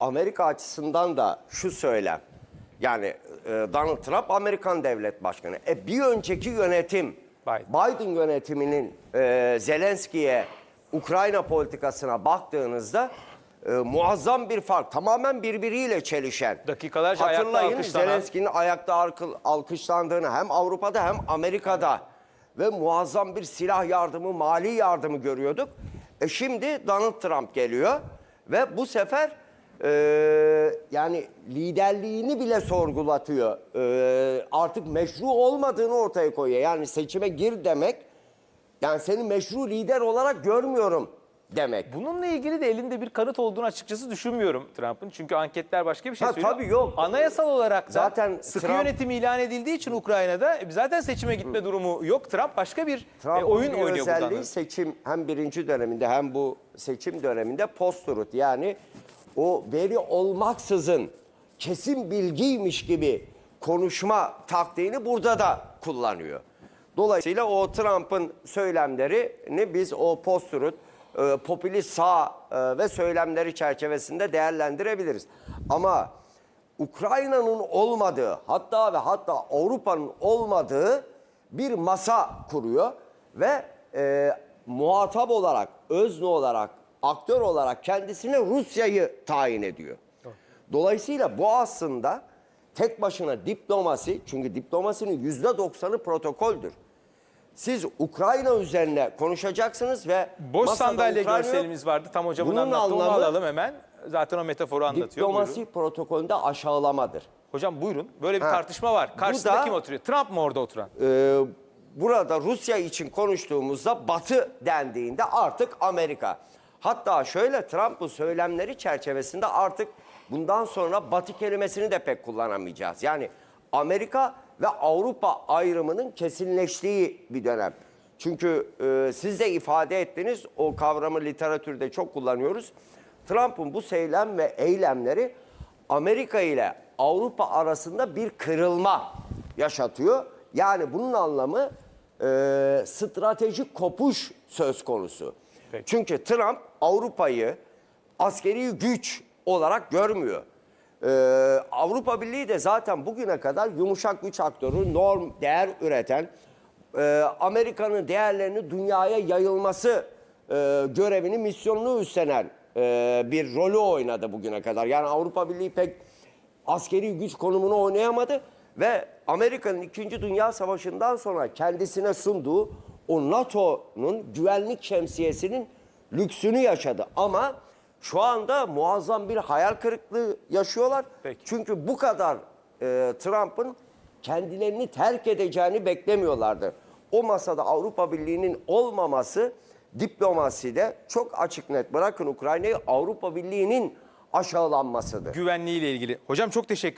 Amerika açısından da şu söylem. Yani e, Donald Trump Amerikan devlet başkanı. E bir önceki yönetim Biden. Biden, yönetiminin e, Zelenski'ye Ukrayna politikasına baktığınızda e, muazzam bir fark. Tamamen birbiriyle çelişen. Dakikalarca ayakta Hatırlayın alkışlanan. Zelenski'nin ayakta arkıl- alkışlandığını hem Avrupa'da hem Amerika'da ve muazzam bir silah yardımı, mali yardımı görüyorduk. E şimdi Donald Trump geliyor ve bu sefer e, yani liderliğini bile sorgulatıyor. E, artık meşru olmadığını ortaya koyuyor. Yani seçime gir demek, yani seni meşru lider olarak görmüyorum demek. Bununla ilgili de elinde bir kanıt olduğunu açıkçası düşünmüyorum Trump'ın. Çünkü anketler başka bir şey Ha, söylüyor. tabii yok. Anayasal olarak da Zaten sıkı Trump- yönetim ilan edildiği için Ukrayna'da e, zaten seçime gitme durumu yok. Trump başka bir e, Trump'ın oyun bir oynuyor özelliği buradan. da. seçim hem birinci döneminde hem bu seçim döneminde post-truth yani o veri olmaksızın kesin bilgiymiş gibi konuşma taktiğini burada da kullanıyor. Dolayısıyla o Trump'ın söylemlerini biz o post-truth, e, popülist sağ e, ve söylemleri çerçevesinde değerlendirebiliriz. Ama Ukrayna'nın olmadığı hatta ve hatta Avrupa'nın olmadığı bir masa kuruyor ve e, muhatap olarak, özne olarak, aktör olarak kendisine Rusya'yı tayin ediyor. Dolayısıyla bu aslında tek başına diplomasi, çünkü diplomasinin yüzde doksanı protokoldür. Siz Ukrayna üzerine konuşacaksınız ve Boş masada sandalye Ukrayna yok. görselimiz vardı. Tam hocamın Bunun anlattı. Onu anlamı- alalım hemen. Zaten o metaforu anlatıyor. Diplomasi Buyurun. protokolünde aşağılamadır. Hocam buyurun. Böyle bir Ha. tartışma var. Karşısında da- kim oturuyor? Trump mı orada oturan? Ee, burada Rusya için konuştuğumuzda Batı dendiğinde artık Amerika. Hatta şöyle Trump'ın söylemleri çerçevesinde artık bundan sonra Batı kelimesini de pek kullanamayacağız. Yani Amerika ve Avrupa ayrımının kesinleştiği bir dönem. Çünkü e, siz de ifade ettiniz o kavramı literatürde çok kullanıyoruz. Trump'ın bu söylem ve eylemleri Amerika ile Avrupa arasında bir kırılma yaşatıyor. Yani bunun anlamı e, stratejik kopuş söz konusu. Peki. Çünkü Trump Avrupa'yı askeri güç olarak görmüyor. E, Avrupa Birliği de zaten bugüne kadar yumuşak güç aktörü, norm, değer üreten, e, Amerika'nın değerlerini dünyaya yayılması e, görevini, misyonunu üstlenen e, bir rolü oynadı bugüne kadar. Yani Avrupa Birliği pek askeri güç konumunu oynayamadı ve Amerika'nın 2. Dünya Savaşı'ndan sonra kendisine sunduğu o NATO'nun güvenlik şemsiyesinin lüksünü yaşadı. Ama şu anda muazzam bir hayal kırıklığı yaşıyorlar. Peki. Çünkü bu kadar e, Trump'ın kendilerini terk edeceğini beklemiyorlardı. O masada Avrupa Birliği'nin olmaması diplomaside çok açık net bırakın Ukrayna'yı Avrupa Birliği'nin aşağılanmasıdır. Güvenliğiyle ilgili. Hocam çok teşekkür